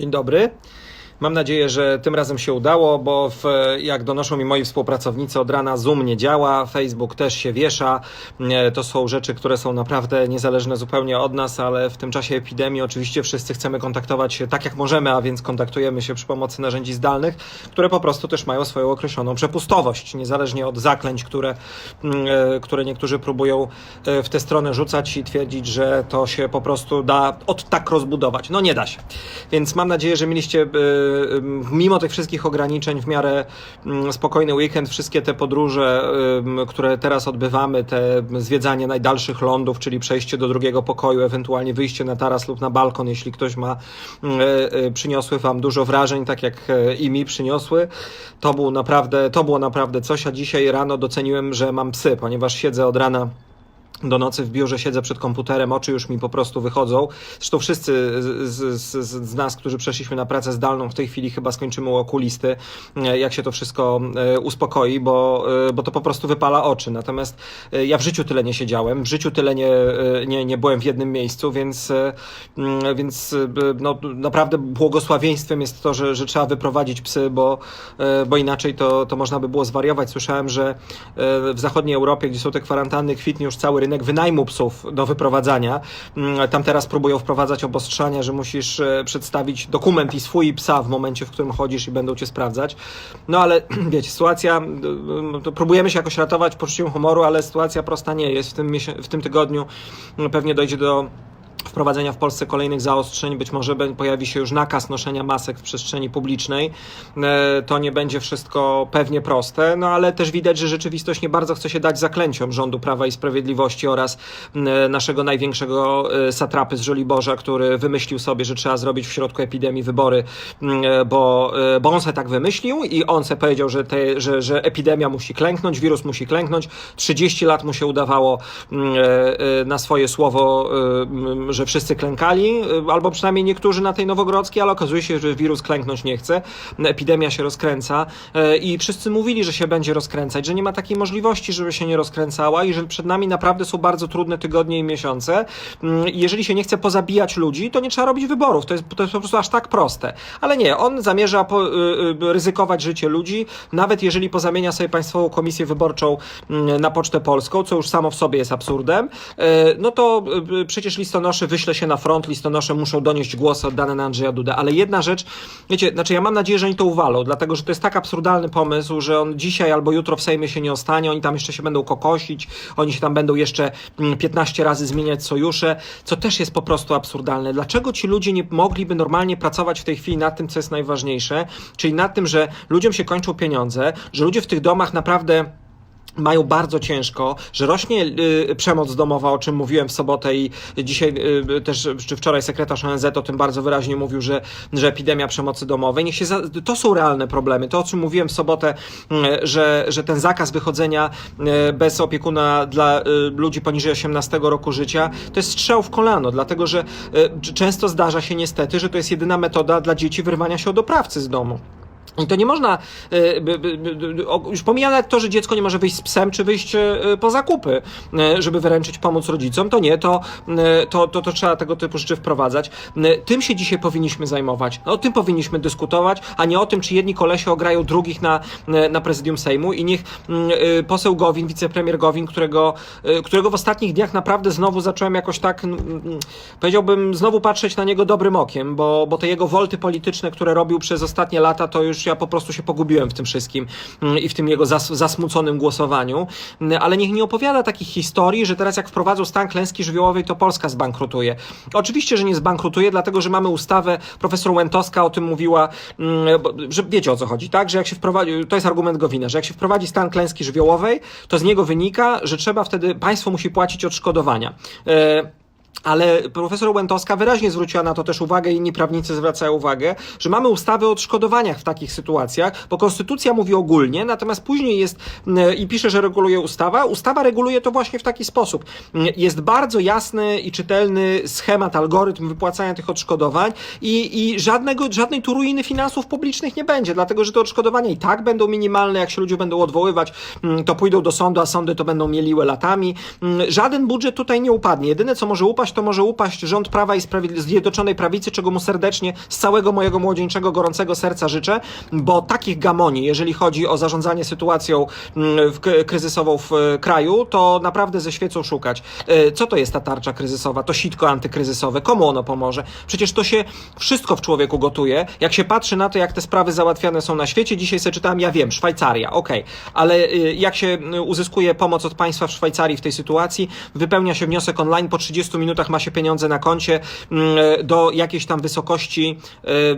Dzień dobry. Mam nadzieję, że tym razem się udało, bo w, jak donoszą mi moi współpracownicy, od rana Zoom nie działa, Facebook też się wiesza. To są rzeczy, które są naprawdę niezależne zupełnie od nas, ale w tym czasie epidemii oczywiście wszyscy chcemy kontaktować się tak jak możemy, a więc kontaktujemy się przy pomocy narzędzi zdalnych, które po prostu też mają swoją określoną przepustowość, niezależnie od zaklęć, które, mm, e, które niektórzy próbują e, w tę stronę rzucać i twierdzić, że to się po prostu da od tak rozbudować. No nie da się. Więc mam nadzieję, że mieliście e, mimo tych wszystkich ograniczeń w miarę mm, spokojny weekend, wszystkie te podróże, em, które teraz odbywamy, te zwiedzanie najdalszych lądów, czyli przejście do drugiego pokoju, ewentualnie wyjście na taras lub na balkon, jeśli ktoś ma, przyniosły wam dużo wrażeń, tak jak e, i mi przyniosły. To, był naprawdę, to było naprawdę coś, a dzisiaj rano doceniłem, że mam psy, ponieważ siedzę od rana do nocy w biurze siedzę przed komputerem, oczy już mi po prostu wychodzą. Zresztą wszyscy z, z, z, nas, którzy przeszliśmy na pracę zdalną, w tej chwili chyba skończymy u okulisty, e, jak się to wszystko e, uspokoi, bo, e, bo to po prostu wypala oczy. Natomiast ja w życiu tyle nie siedziałem, w życiu tyle nie, nie, nie byłem w jednym miejscu, więc, mm, więc no, naprawdę błogosławieństwem jest to, że, że trzeba wyprowadzić psy, bo, bo inaczej to, to można by było zwariować. Słyszałem, że w zachodniej Europie, gdzie są te kwarantanny, kwitnie już cały rynek wynajmu psów do wyprowadzania. Mm, Tam teraz próbują wprowadzać obostrzenia, że musisz e, przedstawić dokument i swój i psa w momencie, w którym chodzisz i będą cię sprawdzać. No ale wiecie, sytuacja, próbujemy się jakoś ratować poczuciem humoru, ale sytuacja prosta nie jest. W tym, w tym tygodniu mm, pewnie dojdzie do wprowadzenia w Polsce kolejnych zaostrzeń, być może pojawi się już nakaz noszenia masek w przestrzeni publicznej. E, To nie będzie wszystko pewnie proste, no ale też widać, że rzeczywistość nie bardzo chce się dać zaklęciom rządu Prawa i Sprawiedliwości oraz m, naszego największego e, satrapy z Żoliborza, który wymyślił sobie, że trzeba zrobić w środku epidemii wybory, e, bo, e, bo on se tak wymyślił i on se powiedział, że, te, że, że epidemia musi klęknąć, wirus musi klęknąć. 30 lat mu się udawało e, e, na swoje słowo, że wszyscy klękali, e, albo przynajmniej niektórzy na tej Nowogrodzkiej, ale okazuje się, że wirus klęknąć nie chce. Epidemia się rozkręca e, i wszyscy mówili, że się będzie rozkręcać, że nie ma takiej możliwości, żeby się nie rozkręcała i że przed nami naprawdę są bardzo trudne tygodnie i miesiące. Mm, Jeżeli się nie chce pozabijać ludzi, to nie trzeba robić wyborów. To jest, to jest po prostu aż tak proste. Ale nie, on zamierza po, y, y, ryzykować życie ludzi, nawet jeżeli pozamienia sobie Państwową Komisję Wyborczą mm, na Pocztę Polską, co już samo w sobie jest absurdem, no to y, przecież listonosze wyśle się na front, listonosze muszą donieść głosy oddane na Andrzeja Duda. Ale jedna rzecz, wiecie, znaczy ja mam nadzieję, że oni to uwalą, dlatego że to jest tak absurdalny pomysł, że on dzisiaj albo jutro w Sejmie się nie ostanie, oni tam jeszcze się będą kokosić, oni się tam będą jeszcze mm, 15 razy zmieniać sojusze, co też jest po prostu absurdalne. Dlaczego ci ludzie nie mogliby normalnie pracować w tej chwili nad tym, co jest najważniejsze, czyli nad tym, że ludziom się kończą pieniądze, że ludzie w tych domach naprawdę mają bardzo ciężko, że rośnie y, przemoc domowa, o czym mówiłem w sobotę i dzisiaj y, też, czy wczoraj sekretarz ONZ o tym bardzo wyraźnie mówił, że, że epidemia przemocy domowej. Niech się za, to są realne problemy. To, o czym mówiłem w sobotę, y, że, że ten zakaz wychodzenia y, bez opiekuna dla y, ludzi poniżej 18 roku życia, to jest strzał w kolano, dlatego że y, często zdarza się niestety, że to jest jedyna metoda dla dzieci wyrwania się od oprawcy z domu. I to nie można, o- już pomijam nawet to, że dziecko nie może wyjść z psem, czy wyjść y, po zakupy, y, żeby wyręczyć pomoc rodzicom, to nie, to, to, to, to trzeba tego typu rzeczy wprowadzać. Tym się dzisiaj powinniśmy zajmować, o tym powinniśmy dyskutować, a nie o tym, czy jedni kolesie ograją drugich na, na prezydium Sejmu i niech poseł Gowin, wicepremier Gowin, którego, którego w ostatnich dniach naprawdę znowu zacząłem jakoś tak, powiedziałbym, znowu patrzeć na niego dobrym okiem, bo, bo te jego wolty polityczne, które robił przez ostatnie lata, to już ja po prostu się pogubiłem w tym wszystkim mm, i w tym jego zas zasmuconym głosowaniu. Mm, Ale niech nie opowiada takich historii, że teraz jak wprowadzą stan klęski żywiołowej, to Polska zbankrutuje. Oczywiście, że nie zbankrutuje, dlatego że mamy ustawę, profesor Łętowska o tym mówiła, mm, że wiecie o co chodzi, tak? Że jak się wprowadzi, to jest argument Gowina, że jak się wprowadzi stan klęski żywiołowej, to z niego wynika, że trzeba wtedy, państwo musi płacić odszkodowania. Ale profesor Łętowska wyraźnie zwróciła na to też uwagę inni prawnicy zwracają uwagę, że mamy ustawy o odszkodowaniach w takich sytuacjach, bo konstytucja mówi ogólnie, natomiast później jest i pisze, że reguluje ustawa. Ustawa reguluje to właśnie w taki sposób. Jest bardzo jasny i czytelny schemat, algorytm wypłacania tych odszkodowań i, i żadnego, żadnej tu ruiny finansów publicznych nie będzie, dlatego że te odszkodowania i tak będą minimalne, jak się ludzie będą odwoływać, to pójdą do sądu, a sądy to będą mieliły latami. Żaden budżet tutaj nie upadnie. Jedyne, co może upaść, upaść, to może upaść rząd Prawa i Sprawiedli- Zjednoczonej Prawicy, czego mu serdecznie z całego mojego młodzieńczego, gorącego serca życzę, bo takich gamoni, jeżeli chodzi o zarządzanie sytuacją mm, kryzysową w e, kraju, to naprawdę ze świecą szukać. E, Co to jest ta tarcza kryzysowa, to sitko antykryzysowe, komu ono pomoże? Przecież to się wszystko w człowieku gotuje. Jak się patrzy na to, jak te sprawy załatwiane są na świecie, dzisiaj sobie czytałem, ja wiem, Szwajcaria, okej, ale y, jak się uzyskuje pomoc od państwa w Szwajcarii w tej sytuacji, wypełnia się wniosek online, po 30 minutach ma się pieniądze na koncie mm, do jakiejś tam wysokości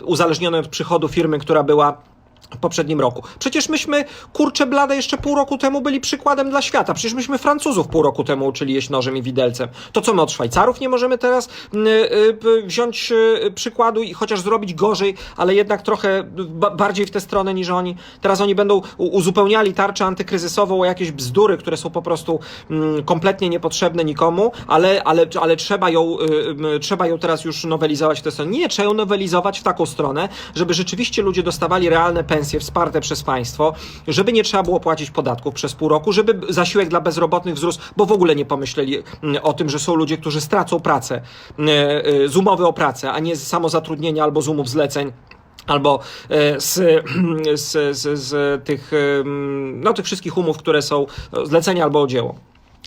y, uzależnionej od przychodu firmy, która była w poprzednim roku. Przecież myśmy, kurczę blade, jeszcze pół roku temu byli przykładem dla świata. Przecież myśmy Francuzów pół roku temu uczyli jeść nożem i widelcem. To co my od Szwajcarów nie możemy teraz y, y, wziąć y, przykładu i chociaż zrobić gorzej, ale jednak trochę ba bardziej w tę stronę niż oni. Teraz oni będą uzupełniali tarczę antykryzysową o jakieś bzdury, które są po prostu mm, kompletnie niepotrzebne nikomu, ale, ale, ale trzeba, ją, y, y, trzeba ją teraz już nowelizować w tę stronę. Nie, trzeba ją nowelizować w taką stronę, żeby rzeczywiście ludzie dostawali realne pensje wsparte przez państwo, żeby nie trzeba było płacić podatków przez pół roku, żeby zasiłek dla bezrobotnych wzrósł, bo w ogóle nie pomyśleli mm, o tym, że są ludzie, którzy stracą pracę y, y, z umowy o pracę, a nie z samozatrudnienia albo z umów zleceń albo e, z, z, z, z tych, em, no, tych wszystkich umów, które są e, zlecenia albo o dzieło.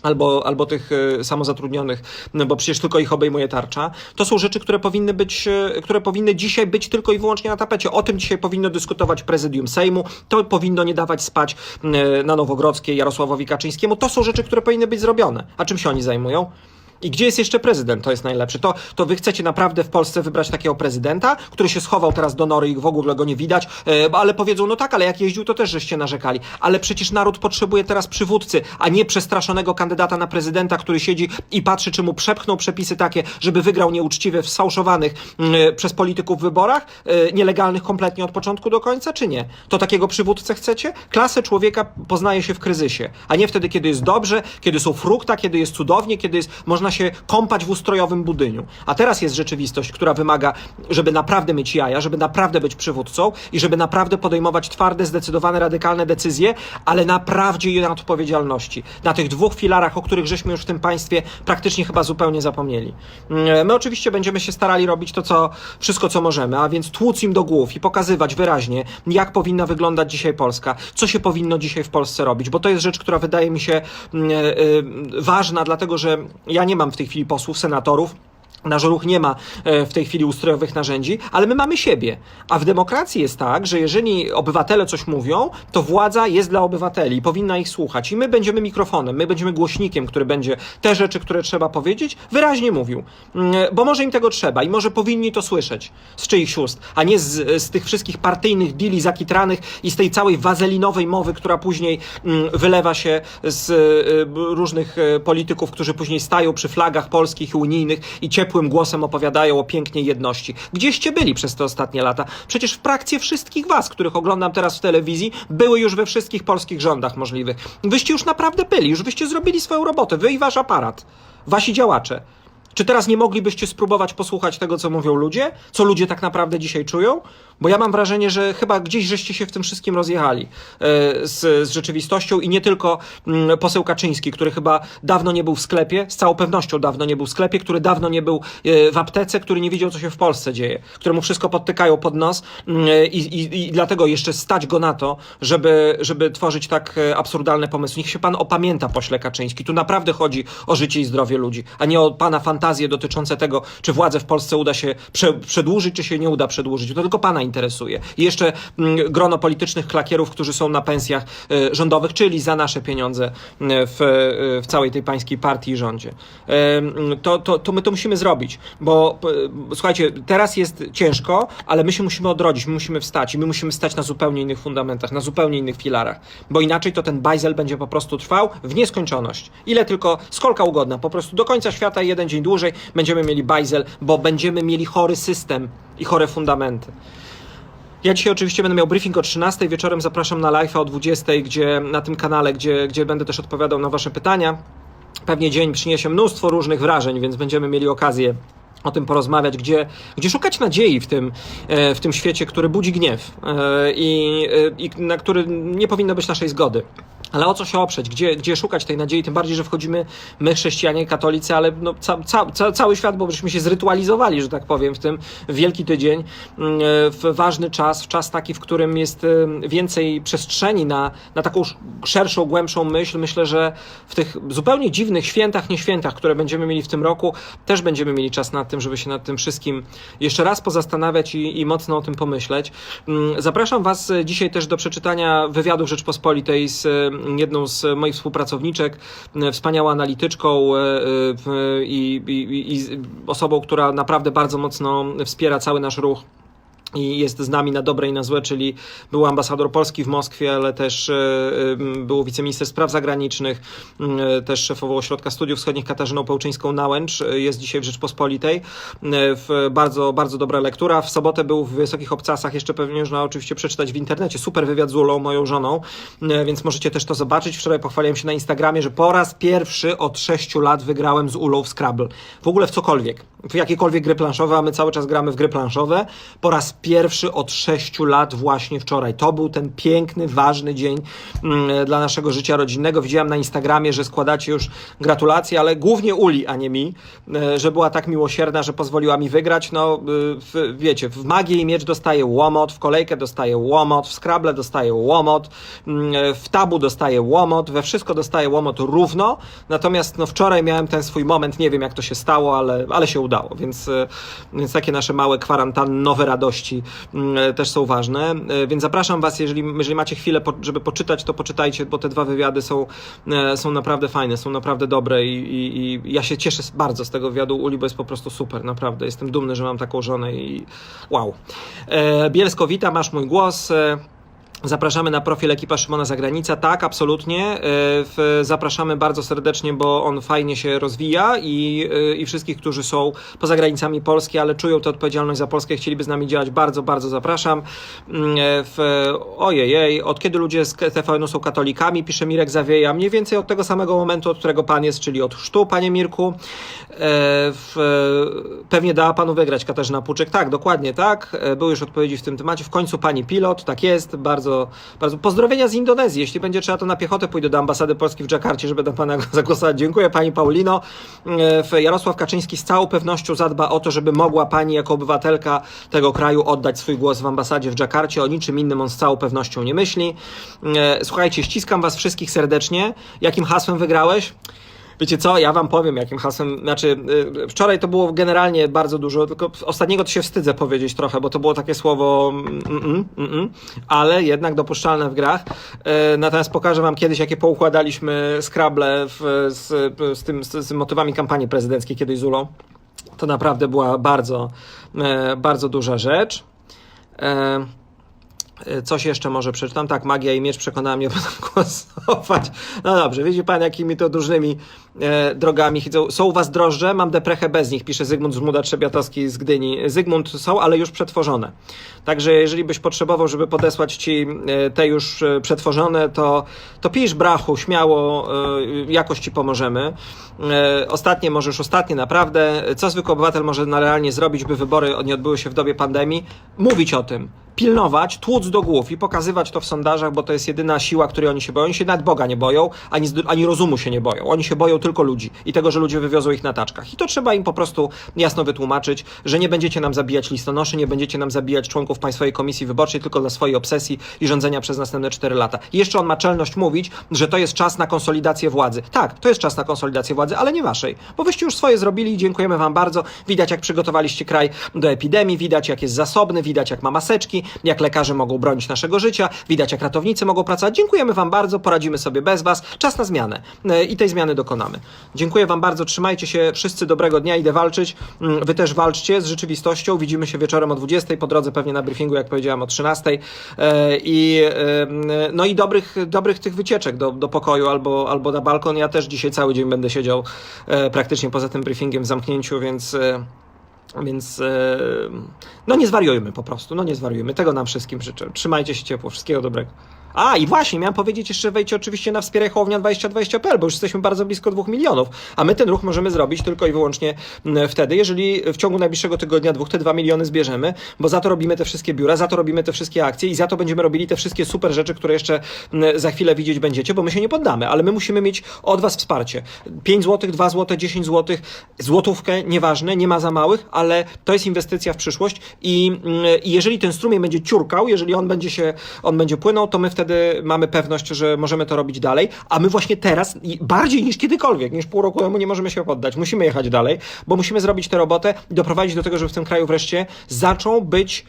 Albo, albo tych e, samozatrudnionych, no bo przecież tylko ich obejmuje tarcza. To są rzeczy, które powinny być, e, które powinny dzisiaj być tylko i wyłącznie na tapecie. O tym dzisiaj powinno dyskutować prezydium Sejmu. To powinno nie dawać spać e, na Nowogrodzkiej Jarosławowi Kaczyńskiemu. To są rzeczy, które powinny być zrobione. A czym się oni zajmują? I gdzie jest jeszcze prezydent? To jest najlepsze. To, to wy chcecie naprawdę w Polsce wybrać takiego prezydenta, który się schował teraz do nory i w ogóle go nie widać, e, ale powiedzą, no tak, ale jak jeździł, to też żeście narzekali. Ale przecież naród potrzebuje teraz przywódcy, a nie przestraszonego kandydata na prezydenta, który siedzi i patrzy, czy mu przepchną przepisy takie, żeby wygrał nieuczciwie w sfałszowanych mm, przez polityków wyborach, e, nielegalnych kompletnie od początku do końca, czy nie? To takiego przywódcę chcecie? Klasę człowieka poznaje się w kryzysie, a nie wtedy, kiedy jest dobrze, kiedy są frukta, kiedy jest cudownie, kiedy jest, można się kąpać w ustrojowym budyniu. A teraz jest rzeczywistość, która wymaga, żeby naprawdę mieć jaja, żeby naprawdę być przywódcą i żeby naprawdę podejmować twarde, zdecydowane, radykalne decyzje, ale na prawdzie i na odpowiedzialności. Na tych dwóch filarach, o których żeśmy już w tym państwie praktycznie chyba zupełnie zapomnieli. Mm, My oczywiście będziemy się starali robić to, co, wszystko, co możemy, a więc tłuc im do głów i pokazywać wyraźnie, jak powinna wyglądać dzisiaj Polska, co się powinno dzisiaj w Polsce robić, bo to jest rzecz, która wydaje mi się mm, e, e, ważna, dlatego że ja nie w tej chwili posłów, senatorów. Nasz ruch nie ma e, w tej chwili ustrojowych narzędzi, ale my mamy siebie. A w demokracji jest tak, że jeżeli obywatele coś mówią, to władza jest dla obywateli powinna ich słuchać. I my będziemy mikrofonem, my będziemy głośnikiem, który będzie te rzeczy, które trzeba powiedzieć, wyraźnie mówił. Mm, Bo może im tego trzeba i może powinni to słyszeć z czyichś ust, a nie z, z tych wszystkich partyjnych dili zakitranych i z tej całej wazelinowej mowy, która później mm, wylewa się z e, różnych e, polityków, którzy później stają przy flagach polskich i unijnych i ciepłym głosem opowiadają o pięknej jedności. Gdzieście byli przez te ostatnie lata? Przecież w prakcie wszystkich was, których oglądam teraz w telewizji, były już we wszystkich polskich rządach możliwych. Wyście już naprawdę byli, już wyście zrobili swoją robotę, wy i wasz aparat, wasi działacze. Czy teraz nie moglibyście spróbować posłuchać tego, co mówią ludzie? Co ludzie tak naprawdę dzisiaj czują? Bo ja mam wrażenie, że chyba gdzieś żeście się w tym wszystkim rozjechali e, z, z rzeczywistością i nie tylko mm, poseł Kaczyński, który chyba dawno nie był w sklepie, z całą pewnością dawno nie był w sklepie, który dawno nie był e, w aptece, który nie widział, co się w Polsce dzieje, któremu wszystko podtykają pod nos mm, i, i, i dlatego jeszcze stać go na to, żeby, żeby tworzyć tak e, absurdalne pomysły. Niech się pan opamięta, pośle Kaczyński. Tu naprawdę chodzi o życie i zdrowie ludzi, a nie o pana fantazje dotyczące tego, czy władzę w Polsce uda się prze, przedłużyć, czy się nie uda przedłużyć. To tylko pana interesuje. I jeszcze mm, grono politycznych klakierów, którzy są na pensjach e, rządowych, czyli za nasze pieniądze e, w, e, w całej tej pańskiej partii i rządzie. To, to, to my to musimy zrobić, bo słuchajcie, teraz jest ciężko, ale my się musimy odrodzić, my musimy wstać i my musimy stać na zupełnie innych fundamentach, na zupełnie innych filarach, bo inaczej to ten bajzel będzie po prostu trwał w nieskończoność. Ile tylko, skolka ugodna, po prostu do końca świata jeden dzień dłużej będziemy mieli bajzel, bo będziemy mieli chory system i chore fundamenty. Ja dzisiaj oczywiście będę miał briefing o 13 wieczorem, zapraszam na live'a o 20, gdzie na tym kanale, gdzie, gdzie będę też odpowiadał na wasze pytania. Pewnie dzień przyniesie mnóstwo różnych wrażeń, więc będziemy mieli okazję o tym porozmawiać, gdzie, gdzie szukać nadziei w tym, e, w tym świecie, który budzi gniew e, i, e, i na który nie powinno być naszej zgody. Ale o co się oprzeć? Gdzie, gdzie szukać tej nadziei? Tym bardziej, że wchodzimy my, chrześcijanie, katolicy, ale no, ca, ca, ca, cały świat, bo żeśmy się zrytualizowali, że tak powiem, w tym wielki tydzień, mm, w ważny czas, w czas taki, w którym jest em, więcej przestrzeni na, na taką sz- szerszą, głębszą myśl. Myślę, że w tych zupełnie dziwnych świętach, nie świętach, które będziemy mieli w tym roku, też będziemy mieli czas nad tym, żeby się nad tym wszystkim jeszcze raz pozastanawiać i, i mocno o tym pomyśleć. Mm, Zapraszam Was e, dzisiaj też do przeczytania wywiadu w Rzeczpospolitej z e, jedną z moich współpracowniczek, e, wspaniałą analityczką e, e, i, i, i osobą, która naprawdę bardzo mocno wspiera cały nasz ruch i jest z nami na dobre i na złe, czyli był ambasador Polski w Moskwie, ale też e, e, był wiceminister spraw zagranicznych, e, też szefował Ośrodka Studiów Wschodnich Katarzyną Pełczyńską-Nałęcz, e, jest dzisiaj w Rzeczpospolitej. Bardzo, bardzo dobra lektura. W sobotę był w Wysokich Obcasach, jeszcze pewnie można oczywiście przeczytać w internecie. Super wywiad z Ulą, moją żoną, więc możecie też to zobaczyć. Wczoraj pochwaliłem się na Instagramie, że po raz pierwszy od 6 lat wygrałem z Ulą w Scrabble. W ogóle w cokolwiek. W jakiekolwiek gry planszowe, a my cały czas gramy w gry planszowe. Po raz pierwszy od 6 lat właśnie wczoraj. To był ten piękny, ważny dzień mm, dla naszego życia rodzinnego. Widziałem na Instagramie, że składacie już gratulacje, ale głównie Uli, a nie mi, e, że była tak miłosierna, że pozwoliła mi wygrać. No, y, w, wiecie, w Magię i Miecz dostaję łomot, w kolejkę dostaję łomot, w Scrabble dostaję łomot, mm, w Tabu dostaję łomot, we wszystko dostaję łomot równo. Natomiast no, wczoraj miałem ten swój moment, nie wiem jak to się stało, ale, ale się udało, więc, e, więc takie nasze małe kwarantannowe radości mm, też są ważne. E, Więc zapraszam Was, jeżeli, jeżeli macie chwilę, żeby poczytać, to poczytajcie, bo te dwa wywiady są, e, są naprawdę fajne, są naprawdę dobre i, i, i ja się cieszę bardzo z tego wywiadu Uli, bo jest po prostu super, naprawdę. Jestem dumny, że mam taką żonę i wow. E, Bielskowita, masz mój głos. Zapraszamy na profil ekipa Szymona Zagranica. Tak, absolutnie. E, Zapraszamy bardzo serdecznie, bo on fajnie się rozwija i, e, i wszystkich, którzy są poza granicami Polski, ale czują tę odpowiedzialność za Polskę, chcieliby z nami działać, bardzo, bardzo zapraszam. Mm, e, W, ojejej, od kiedy ludzie z TVN-u są katolikami, pisze Mirek Zawieja, mniej więcej od tego samego momentu, od którego pan jest, czyli od chrztu, panie Mirku. W, pewnie dała panu wygrać Katarzyna Puczek. Tak, dokładnie tak. Były już odpowiedzi w tym temacie. W końcu pani pilot, tak jest. Bardzo, bardzo. Pozdrowienia z Indonezji. Jeśli będzie trzeba, to na piechotę pójdę do ambasady Polski w Dżakarcie, żeby na pana zagłosować. Dziękuję pani Paulino. E, Jarosław Kaczyński z całą pewnością zadba o to, żeby mogła pani jako obywatelka tego kraju oddać swój głos w ambasadzie w Dżakarcie. O niczym innym on z całą pewnością nie myśli. E, Słuchajcie, ściskam was wszystkich serdecznie. Jakim hasłem wygrałeś? Wiecie co, ja wam powiem, jakim hasłem, znaczy y, wczoraj to było generalnie bardzo dużo, tylko ostatniego to się wstydzę powiedzieć trochę, bo to było takie słowo mm, mm, mm, mm, ale jednak dopuszczalne w grach. E, Natomiast pokażę wam kiedyś, jakie poukładaliśmy Scrabble w, z, z, tym, z, z motywami kampanii prezydenckiej kiedyś z Ulą. To naprawdę była bardzo, e, bardzo duża rzecz. E, Coś jeszcze może przeczytam. Tak, magia i miecz przekonała mnie potem głosować. No dobrze, widzi pan, jakimi to różnymi e, drogami. Są u was drożdże? Mam deprechę bez nich, pisze Zygmunt Zmuda Trzebiatowski z Gdyni. Zygmunt, są, ale już przetworzone. Także jeżeli byś potrzebował, żeby podesłać ci e, te już e, przetworzone, to, to pisz brachu, śmiało, e, jakoś ci pomożemy. E, Ostatnie, może już ostatnie, naprawdę. Co zwykły obywatel może na realnie zrobić, by wybory nie odbyły się w dobie pandemii? Mówić o tym pilnować, tłuc do głów i pokazywać to w sondażach, bo to jest jedyna siła, której oni się boją. Oni się nawet Boga nie boją, ani, ani rozumu się nie boją. Oni się boją tylko ludzi i tego, że ludzie wywiozą ich na taczkach. I to trzeba im po prostu jasno wytłumaczyć, że nie będziecie nam zabijać listonoszy, nie będziecie nam zabijać członków Państwowej Komisji Wyborczej tylko dla swojej obsesji i rządzenia przez następne 4 lata. I jeszcze on ma czelność mówić, że to jest czas na konsolidację władzy. Tak, to jest czas na konsolidację władzy, ale nie waszej, bo wyście już swoje zrobili i dziękujemy wam bardzo. Widać, jak przygotowaliście kraj do epidemii, widać, jak jest zasobny, widać, jak ma maseczki, jak lekarze mogą bronić naszego życia, widać, jak ratownicy mogą pracować. Dziękujemy wam bardzo, poradzimy sobie bez was. Czas na zmianę E, i tej zmiany dokonamy. Dziękuję wam bardzo, trzymajcie się wszyscy dobrego dnia, idę walczyć. Mm, Wy też walczcie z rzeczywistością. Widzimy się wieczorem o 20, po drodze pewnie na briefingu, jak powiedziałem, o 13. E, I, e, no i dobrych, dobrych tych wycieczek do, do pokoju albo, albo na balkon. Ja też dzisiaj cały dzień będę siedział praktycznie poza tym briefingiem w zamknięciu, więc... Więc e, no nie zwariujmy po prostu, no nie zwariujmy. Tego nam wszystkim życzę. Trzymajcie się ciepło, wszystkiego dobrego. A i właśnie, miałem powiedzieć jeszcze, wejdźcie oczywiście na wspieraj Hołownia 2020.pl, bo już jesteśmy bardzo blisko 2 milionów, a my ten ruch możemy zrobić tylko i wyłącznie wtedy, jeżeli w ciągu najbliższego tygodnia, dwóch, te 2 miliony zbierzemy, bo za to robimy te wszystkie biura, za to robimy te wszystkie akcje i za to będziemy robili te wszystkie super rzeczy, które jeszcze za chwilę widzieć będziecie, bo my się nie poddamy, ale my musimy mieć od Was wsparcie. 5 zł, 2 zł, 10 zł, złotówkę, nieważne, nie ma za małych, ale to jest inwestycja w przyszłość i, i jeżeli ten strumień będzie ciurkał, jeżeli on będzie się, on będzie płynął, to my wtedy mamy pewność, że możemy to robić dalej, a my właśnie teraz, bardziej niż kiedykolwiek, niż pół roku temu nie możemy się poddać, musimy jechać dalej, bo musimy zrobić tę robotę i doprowadzić do tego, żeby w tym kraju wreszcie zaczął być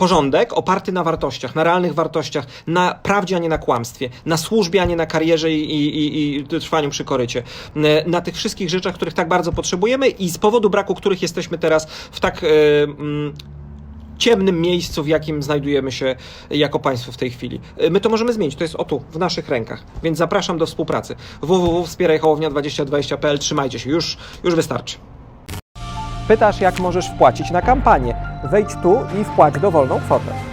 porządek oparty na wartościach, na realnych wartościach, na prawdzie, a nie na kłamstwie, na służbie, a nie na karierze i, i, i trwaniu przy korycie. E, Na tych wszystkich rzeczach, których tak bardzo potrzebujemy i z powodu braku których jesteśmy teraz w tak mm, ciemnym miejscu, w jakim znajdujemy się jako państwo w tej chwili. My to możemy zmienić, to jest o tu, w naszych rękach. Więc zapraszam do współpracy. www.wspierajhołownia2020.pl Trzymajcie się, już, już wystarczy. Pytasz, jak możesz wpłacić na kampanię. Wejdź tu i wpłać dowolną kwotę.